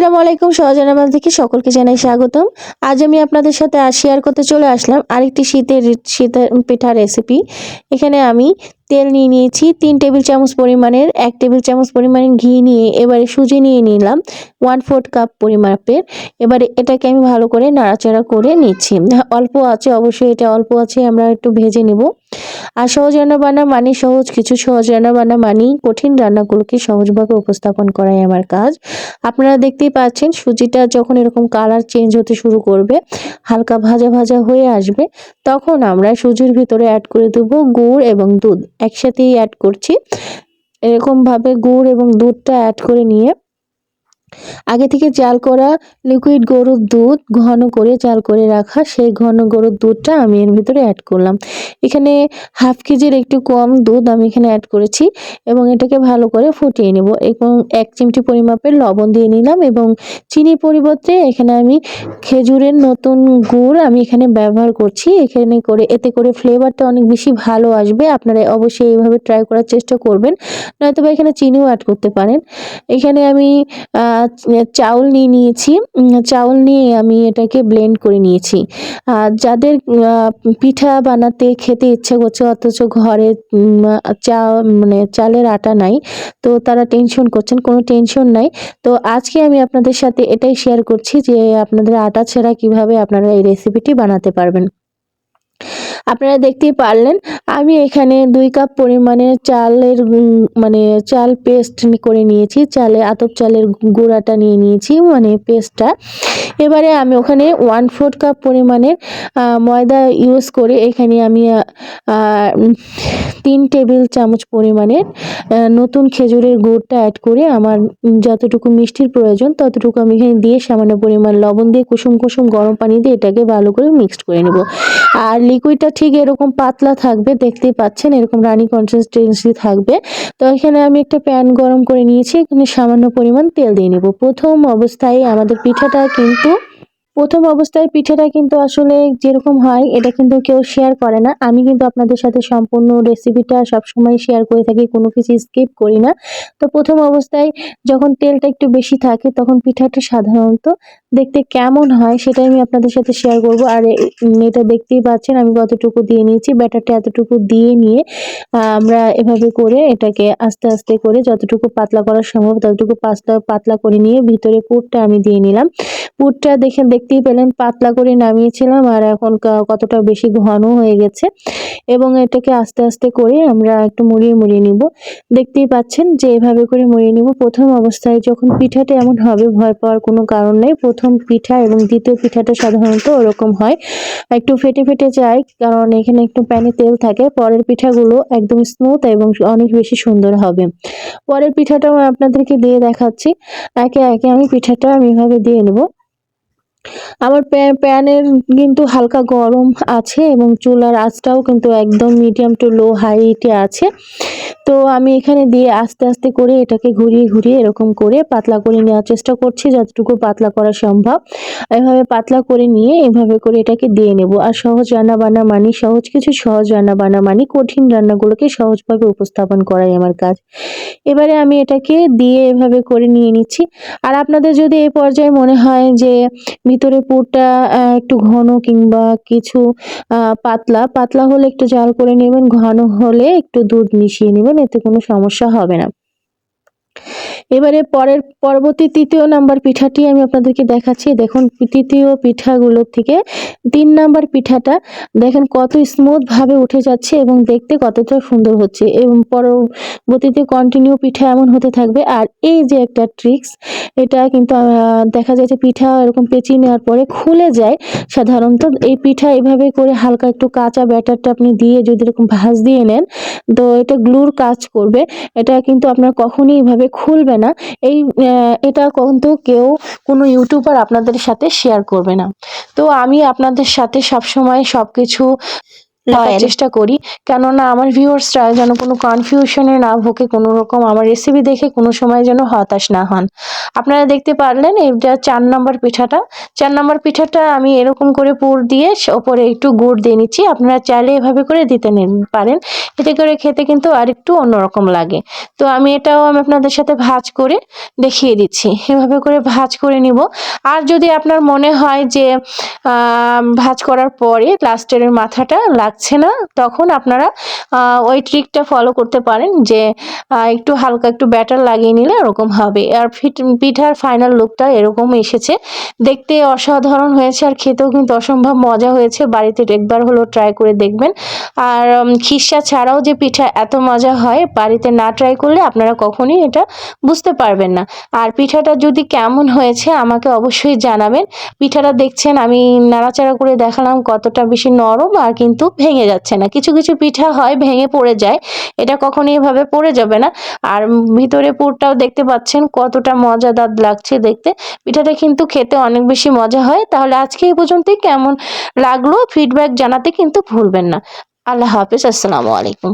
আসসালামু আলাইকুম সহজানামাল থেকে সকলকে জানাই স্বাগতম। আজ আমি আপনাদের সাথে শেয়ার করতে চলে আসলাম আরেকটি শীতের শীতের পিঠা রেসিপি এখানে আমি তেল নিয়ে নিয়েছি, তিন টেবিল চামচ পরিমাণের, এক টেবিল চামচ পরিমাণের ঘি নিয়ে, এবারে সুজি নিয়ে নিলাম ওয়ান ফোর্থ কাপ পরিমাপের। এবারে এটাকে আমি ভালো করে নাড়াচাড়া করে নিচ্ছি। অল্প আছে, অবশ্যই এটা অল্প আছে, আমরা একটু ভেজে নেব। আর সহজ রান্না বান্না মানে সহজ, কিছু সহজ রান্না বান্না মানি কঠিন রান্নাগুলোকে সহজভাবে উপস্থাপন করাই আমার কাজ। আপনারা দেখতেই পাচ্ছেন সুজিটা যখন এরকম কালার চেঞ্জ হতে শুরু করবে, হালকা ভাজা ভাজা হয়ে আসবে, তখন আমরা সুজির ভিতরে অ্যাড করে দেবো গুড় এবং দুধ। একসাথেই অ্যাড করছি। এরকমভাবে গুড় এবং দুধটা অ্যাড করে নিয়ে আগে থেকে জাল করা লিকুইড গরুর দুধ ঘন করে জাল করে রাখা, সেই ঘন গরুর দুধটা আমি এর ভিতরে অ্যাড করলাম। এখানে হাফ কেজির একটু কম দুধ আমি এখানে অ্যাড করেছি এবং এটাকে ভালো করে ফুটিয়ে নেব এবং এক চিমটি পরিমাপের লবণ দিয়ে নিলাম এবং চিনির পরিবর্তে এখানে আমি খেজুরের নতুন গুড় আমি এখানে ব্যবহার করছি। এখানে করে, এতে করে ফ্লেভারটা অনেক বেশি ভালো আসবে। আপনারা অবশ্যই এইভাবে ট্রাই করার চেষ্টা করবেন নয়তো বা এখানে চিনিও অ্যাড করতে পারেন। এখানে আমি চাউল নিয়ে নিয়েছি। চাউল নিয়ে আমি এটাকে ব্লেন্ড করে নিয়েছি। আর যাদের পিঠা বানাতে খেতে ইচ্ছে করছে, অথচ ঘরে চা মানে চালের আটা নাই, তো তারা টেনশন করছেন, কোনো টেনশন নাই। তো আজকে আমি আপনাদের সাথে এটাই শেয়ার করছি যে আপনাদের আটা ছাড়া কীভাবে আপনারা এই রেসিপিটি বানাতে পারবেন। আপনারা দেখতেই পারলেন, আমি এখানে দুই কাপ পরিমাণে চালের মানে চাল পেস্ট করে নিয়েছি, চালে, আতপ চালের গুঁড়াটা নিয়ে নিয়েছি মানে পেস্টটা এবারে আমি ওখানে ওয়ান ফোর্থ কাপ পরিমাণের ময়দা ইউজ করে এখানে আমি তিন টেবিল চামচ পরিমাণের নতুন খেজুরের গুড়টা অ্যাড করে আমার যতটুকু মিষ্টির প্রয়োজন ততটুকু আমি এখানে দিয়ে সামান্য পরিমাণ লবণ দিয়ে কুসুম কুসুম গরম পানি দিয়ে এটাকে ভালো করে মিক্সড করে নেব। আর লিকুইডটা ঠিক এরকম পাতলা থাকবে, দেখতেই পাচ্ছেন, এরকম রানি কনসিস্টেন্সি থাকবে। তো এখানে আমি একটা প্যান গরম করে নিয়েছি, এখানে সামান্য পরিমাণ তেল দিয়ে নেব। প্রথম অবস্থায় আমাদের পিঠাটা কিন্তু প্রথম অবস্থায় পিঠেটা কিন্তু আসলে যেরকম হয়, এটা কিন্তু কেউ শেয়ার করে না। আমি কিন্তু আপনাদের সাথে সম্পূর্ণ রেসিপিটা সবসময় শেয়ার করে থাকি, কোনো কিছু স্কিপ করি না। তো প্রথম অবস্থায় যখন তেলটা একটু বেশি থাকে, তখন পিঠাটা সাধারণত দেখতে কেমন হয় সেটাই আমি আপনাদের সাথে শেয়ার করব। আর এটা দেখতেই পাচ্ছেন, আমি কতটুকু দিয়ে নিয়েছি, ব্যাটারটা এতটুকু দিয়ে নিয়ে আমরা এভাবে করে এটাকে আস্তে আস্তে করে যতটুকু পাতলা করা সম্ভব, ততটুকু পাতলা পাতলা করে নিয়ে ভিতরে পুরটা আমি দিয়ে নিলাম। পুরটা দেখে দেখতেই পেলেন পাতলা করে নামিয়েছিলাম আর এখন কতটা বেশি ঘন হয়ে গেছে এবং এটাকে আস্তে আস্তে করে আমরা একটু মুড়িয়ে মুড়িয়ে নিব। দেখতেই পাচ্ছেন যে এভাবে করে মুড়িয়ে নিব। প্রথম অবস্থায় যখন পিঠাটা এমন হবে, ভয় পাওয়ার কোনো কারণ নেই। প্রথম পিঠা এবং দ্বিতীয় পিঠাটা সাধারণত ওরকম হয়। একটু ফেটে ফেটে যায় কারণ এখানে একটু প্যানে তেল থাকে। পরের পিঠাগুলো একদম স্মুথ এবং অনেক বেশি সুন্দর হবে। পরের পিঠাটাও আপনাদেরকে দিয়ে দেখাচ্ছি। একে একে আমি পিঠাটা আমি এভাবে দিয়ে নেব। আমার প্যানের কিন্তু হালকা গরম আছে এবং চুলার আঁচটাও কিন্তু একদম মিডিয়াম টু লো হাইটে আছে। তো আমি এখানে দিয়ে আস্তে আস্তে করে এটাকে ঘুরিয়ে ঘুরিয়ে এরকম করে পাতলা করে নেওয়ার চেষ্টা করছি যতটুকু পাতলা করা সম্ভব। এভাবে পাতলা করে নিয়ে এভাবে করে এটাকে দিয়ে নেব। আর সহজ রান্না বান্না মানি, সহজ কিছু সহজ রান্না বান্না মানি, কঠিন রান্নাগুলোকে সহজভাবে উপস্থাপন করাই আমার কাজ। এবারে আমি এটাকে দিয়ে এভাবে করে নিয়ে নিচ্ছি। আর আপনাদের যদি এই পর্যায়ে মনে হয় যে ভিতরে পুরটা একটু ঘন কিংবা কিছু পাতলা পাতলা হলে একটু জাল করে নেবেন, ঘন হলে একটু দুধ মিশিয়ে নেবেন। এতে কোনো সমস্যা হবে না। এবারে পরের, পরবর্তী তৃতীয় নাম্বার পিঠাটি আমি আপনাদেরকে দেখাচ্ছি। দেখুন, তৃতীয় পিঠাগুলোর থেকে তিন নাম্বার পিঠাটা দেখেন কত স্মুথভাবে উঠে যাচ্ছে এবং দেখতে কতটা সুন্দর হচ্ছে এবং পরবর্তীতে কন্টিনিউ পিঠা এমন হতে থাকবে। আর এই যে একটা ট্রিক্স এটা কিন্তু দেখা যায় যে পিঠা এরকম পেঁচিয়ে নেওয়ার পরে খুলে যায় সাধারণত। এই পিঠা এভাবে করে হালকা একটু কাঁচা ব্যাটারটা আপনি দিয়ে যদি এরকম ভাজ দিয়ে নেন তো এটা গ্লুর কাজ করবে। এটা কিন্তু আপনার কখনই এভাবে খুলবে না। এই এটা কিন্তু কেউ কোনো ইউটিউবার আপনাদের সাথে শেয়ার করবে না। তো আমি আপনাদের সাথে সবসময় সব কিছু চেষ্টা করি। কেননা আমার ভিউয়ার্সরা যেন কোনো কনফিউশনে না ভোগে কোনো রকম আমার রেসিপি দেখে কোনো সময় যেন হতাশ না হন। আপনারা দেখতে পারলেন এটা চার নম্বর পিঠাটা। চার নম্বর পিঠাটা আমি এরকম করে পুর দিয়ে ওপরে একটু গুড় দিয়ে নিচ্ছি। আপনারা চাইলে এভাবে করে দিতে পারেন। এতে করে খেতে কিন্তু আরেকটু অন্যরকম লাগে। তো আমি এটাও আমি আপনাদের সাথে ভাজ করে দেখিয়ে দিচ্ছি। এভাবে করে ভাজ করে নিব। আর যদি আপনার মনে হয় যে ভাজ করার পরে লাস্টের মাথাটা লাগছে না, তখন আপনারা ওই ট্রিকটা ফলো করতে পারেন যে একটু হালকা একটু ব্যাটার লাগিয়ে নিলে এরকম হবে। আর পিঠার ফাইনাল লুকটা এরকম এসেছে। দেখতে অসাধারণ হয়েছে আর খেতেও কিন্তু অসম্ভব মজা হয়েছে। বাড়িতে একবার হলো ট্রাই করে দেখবেন। আর খিসা ছাড়াও যে পিঠা এত মজা হয়, বাড়িতে না ট্রাই করলে আপনারা কখনই এটা বুঝতে পারবেন না। আর পিঠাটা যদি কেমন হয়েছে আমাকে অবশ্যই জানাবেন। পিঠাটা দেখছেন, আমি নাড়াচাড়া করে দেখালাম কতটা বেশি নরম আর কিন্তু ভেঙে যাচ্ছে না। কিছু কিছু পিঠা হয়, ভেঙে পড়ে যায়। এটা কখনই এভাবে পড়ে যাবে না। আর ভিতরে পুরটাও দেখতে পাচ্ছেন কতটা মজাদার লাগছে দেখতে। পিঠাটা কিন্তু খেতে অনেক বেশি মজা হয়। তাহলে আজকে এই পর্যন্তই। কেমন লাগল ফিডব্যাক জানাতে কিন্তু ভুলবেন না। আল্লাহ হাফিজ। আসসালামু আলাইকুম।